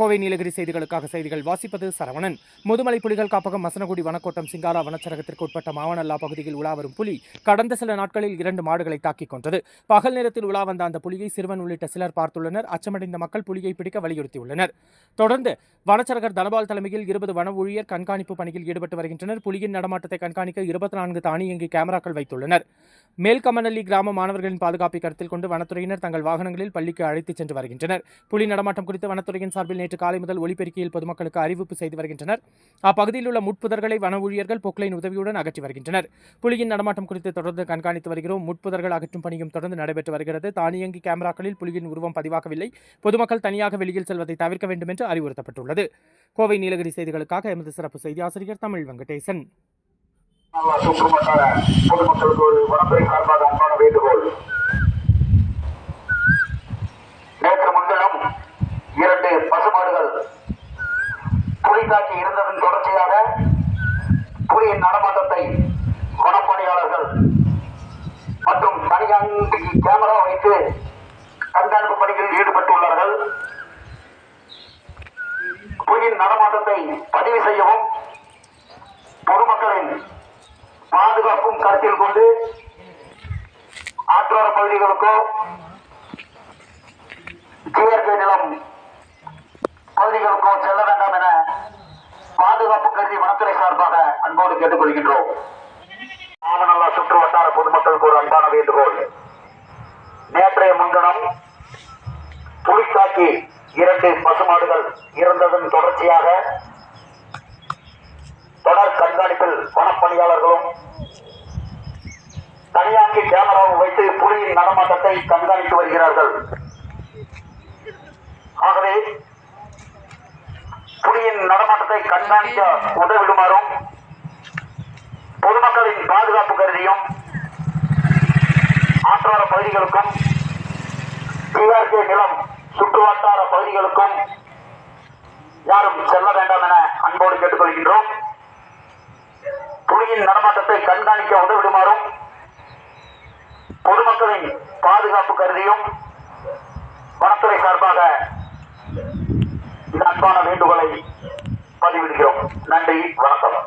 கோவை நீலகிரி செய்திகளுக்காக செய்திகள் வாசிப்பது சரவணன். முதுமலை புலிகள் காப்பகம் மசனகுடி வனக்கோட்டம் சிங்காரா வனச்சரகத்திற்கு உட்பட்ட மாவனல்லா பகுதியில் உலா வரும் புலி கடந்த சில நாட்களில் இரண்டு மாடுகளை தாக்கிக் கொண்டது பகல் நேரத்தில் உலா வந்த அந்த புலியை சிறுவன் உள்ளிட்ட சிலர் பார்த்துள்ளனர். அச்சமடைந்த மக்கள் புலியை பிடிக்க வலியுறுத்தியுள்ளனர். தொடர்ந்து வனச்சரகர் தனபால் தலைமையில் இருபது வன ஊழியர் கண்காணிப்பு பணியில் ஈடுபட்டு வருகின்றனர். புலியின் நடமாட்டத்தை கண்காணிக்க இருபத்தி நான்கு தானியங்கி கேமராக்கள் வைத்துள்ளனர். மேல்கமநல்லி கிராம மாணவர்களின் பாதுகாப்பை கருத்தில் கொண்டு வனத்துறையினர் தங்கள் வாகனங்களில் பள்ளிக்கு அழைத்துச் சென்று வருகின்றனர். புலி நடமாட்டம் குறித்து வனத்துறையின் சார்பில் நேற்று காலை முதல் ஒலிபெருக்கியில் பொதுமக்களுக்கு அறிவிப்பு செய்து வருகின்றனர். அப்பகுதியில் உள்ள முட்புதர்களை வன ஊழியர்கள் பொக்லைன் உதவியுடன் அகற்றி வருகின்றனர். புலியின் நடமாட்டம் குறித்து தொடர்ந்து கண்காணித்து வருகிறோம். முட்புதர்கள் அகற்றும் பணியும் தொடர்ந்து நடைபெற்று வருகிறது. தானியங்கி கேமராக்களில் புலியின் உருவம் பதிவாகவில்லை. பொதுமக்கள் தனியாக வெளியில் செல்வதை தவிர்க்க வேண்டும் என்று அறிவுறுத்தப்பட்டுள்ளது கோவை நீலகிரி செய்திகளுக்காக எமது சிறப்பு செய்தி ஆசிரியர் தமிழ் வெங்கடேசன். பொதுமக்களுக்கு ஒரு வனத்துறை சார்பாக அன்பான வேண்டுகோள். நேற்று முன்தினம் இரண்டு பசுமாடுகள் புலி தாக்கி இருந்ததன் தொடர்ச்சியாக புலியின் நடமாட்டத்தை மக்களின் நடமாட்டத்தை பதிவு செய்யவும் பொதுமக்களின் பாதுகாப்பும் கருத்தில் கொண்டு ஆற்றோர பகுதிகளுக்கோ ஜிஆர்கே நிலம் பகுதிகளுக்கோ செல்ல வேண்டாம் என பாதுகாப்பு கருதி வனத்துறை சார்பாக அன்போடு கேட்டுக்கொள்கின்றோம். ஆவணல்லா சுற்று வட்டார பொதுமக்களுக்கு ஒரு அன்பான வேண்டுகோள். நேற்றைய முன்தினம் புலிக்காக்கி இரண்டு பசுமாடுகள் இறந்ததன் தொடர்ச்சியாக தொடர் கண்காணிப்பில் வனப்பணியாளர்களும் தனியாக்கி கேமராவும் வைத்து புலியின் நடமாட்டத்தை கண்காணித்து வருகிறார்கள். ஆகவே புலியின் நடமாட்டத்தை கண்காணிக்க உதவிடுமாறும் பொதுமக்களின் பாதுகாப்பு கருதியும் ஆற்றோர பகுதிகளுக்கும் டிஆர்கே நிலம் சுற்றுவட்டார பகுதிகளுக்கும் யாரும் செல்ல வேண்டாம் என அன்போடு கேட்டுக்கொள்கின்றோம். புலியின் நடமாட்டத்தை கண்காணிக்க உதவிடுமாறும் பொதுமக்களின் பாதுகாப்பு கருதியும் வனத்துறை சார்பாக இந்த அன்பான வேண்டுகோளை பதிவிடுகிறோம். நன்றி வணக்கம்.